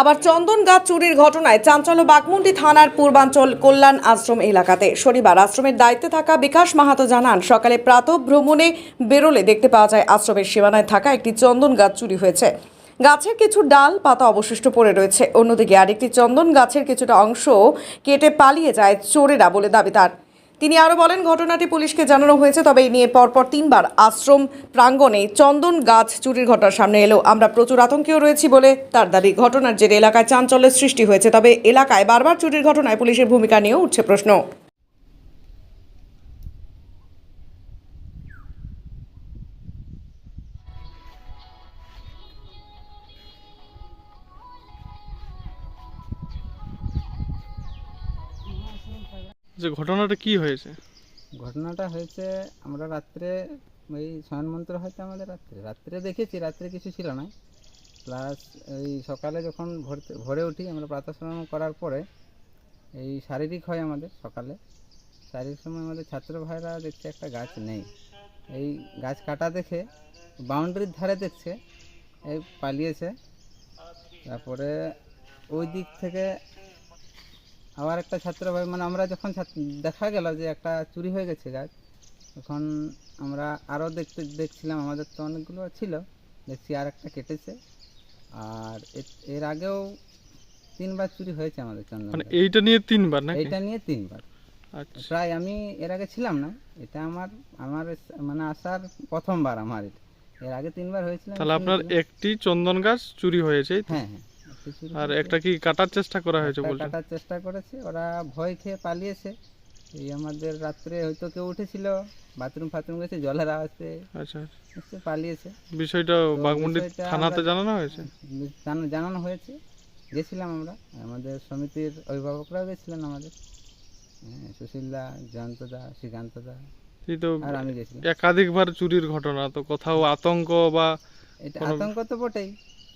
আবার চন্দন গাছ চুরির ঘটনায় চাঞ্চল্য বাগমুন্ডি থানার পূর্বাঞ্চল কল্যাণ আশ্রম এলাকাতে। শনিবার আশ্রমের দায়িত্বে থাকা বিকাশ মাহাতো জানান, সকালে প্রাতঃ ভ্রমণে বেরোলে দেখতে পাওয়া যায় আশ্রমের সীমানায় থাকা একটি চন্দন গাছ চুরি হয়েছে। গাছের কিছু ডাল পাতা অবশিষ্ট পড়ে রয়েছে। অন্যদিকে আরেকটি চন্দন গাছের কিছুটা অংশ কেটে পালিয়ে যায় চোরেরা বলে দাবি তার। তিনি আরও বলেন, ঘটনাটি পুলিশকে জানানো হয়েছে, তবে এই নিয়ে পরপর তিনবার আশ্রম প্রাঙ্গণে চন্দন গাছ চুরির ঘটনার সামনে এলো। আমরা প্রচুর আতঙ্কেও রয়েছি বলে তার দাবি। ঘটনার জেরে এলাকায় চাঞ্চল্যের সৃষ্টি হয়েছে, তবে এলাকায় বারবার চুরির ঘটনায় পুলিশের ভূমিকা নিয়েও উঠছে প্রশ্ন। যে ঘটনাটা কি হয়েছে? ঘটনাটা হয়েছে, আমরা রাত্রে ওই শয়ন মন্ত্র হয়তো আমাদের রাত্রে রাত্রে দেখেছি, রাত্রে কিছু ছিল না। প্লাস এই সকালে যখন ভোরতে ভোরে উঠি, আমরা প্রাতঃস্নান করার পরে এই শারীরিক হয় আমাদের সকালে। শারীরিক সময় আমাদের ছাত্র ভাইরা দেখছে একটা গাছ নেই। এই গাছ কাটা দেখে বাউন্ডারির ধারে দেখছে, এই পালিয়েছে। তারপরে ওই দিক থেকে আবার একটা ছাত্র ভাই মানে আমরা যখন দেখা গেল যে একটা চুরি হয়ে গেছে গাছ তখন আমরা আরও দেখতে দেখছিলাম আমাদের তো অনেকগুলো ছিল দেখছি আর একটা কেটেছে। আর এর- আগেও তিনবার চুরি হয়েছে আমাদের চন্দন মানে এইটা নিয়ে তিনবার নাকি? এইটা নিয়ে তিনবার। আচ্ছা। প্রায় আমি এর আগে ছিলাম না এটা আমার আমার মানে আসার প্রথমবার আমার এটা। এর আগে তিনবার হয়েছিল তাহলে আপনার একটি চন্দন গাছ চুরি হয়েছে হ্যাঁ হ্যাঁ। আর একটা কি কাটার চেষ্টা করা হয়েছে বলছেন? কাটার চেষ্টা করেছে ওরা ভয় খেয়ে পালিয়েছে। এই আমাদের রাত্রে হয়তো কেউ উঠেছিল বাথরুম ফাথরুম গেছে জলের আওয়াজ পেয়ে আচ্ছা পালিয়েছে। বিষয়টা বাগমুন্ডি থানাতে জানানো হয়েছে? জানানো হয়েছে। গেছিলাম আমরা আমাদের সমিতির অভিভাবকরাও গেছিলেন আমাদের। হ্যাঁ, সুশীলদা জয়ন্তদা শ্রীকান্তদা তো আর আমি গেছিলাম। একাধিকবার চুরির ঘটনা তো কোথাও আতঙ্ক বা এটা আতঙ্ক তো বটেই।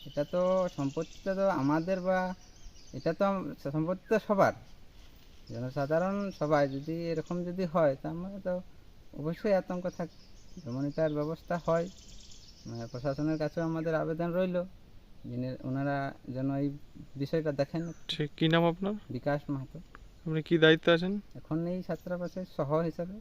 এটা তো সম্পত্তিটা তো আমাদের বা এটা তো সম্পত্তি তো সবার। জনসাধারণ সবাই যদি এরকম যদি হয় তা আমরা তো অবশ্যই আতঙ্ক থাক যেমন এটার ব্যবস্থা হয়। আহ, প্রশাসনের কাছেও আমাদের আবেদন রইল। যিনি ওনারা যেন এই বিষয়টা দেখেন। ঠিক কি নাম আপনার? বিকাশ মাহাতো। আপনি কি দায়িত্বে আছেন? এখন এই ছাত্রাবাসের সহ হিসাবে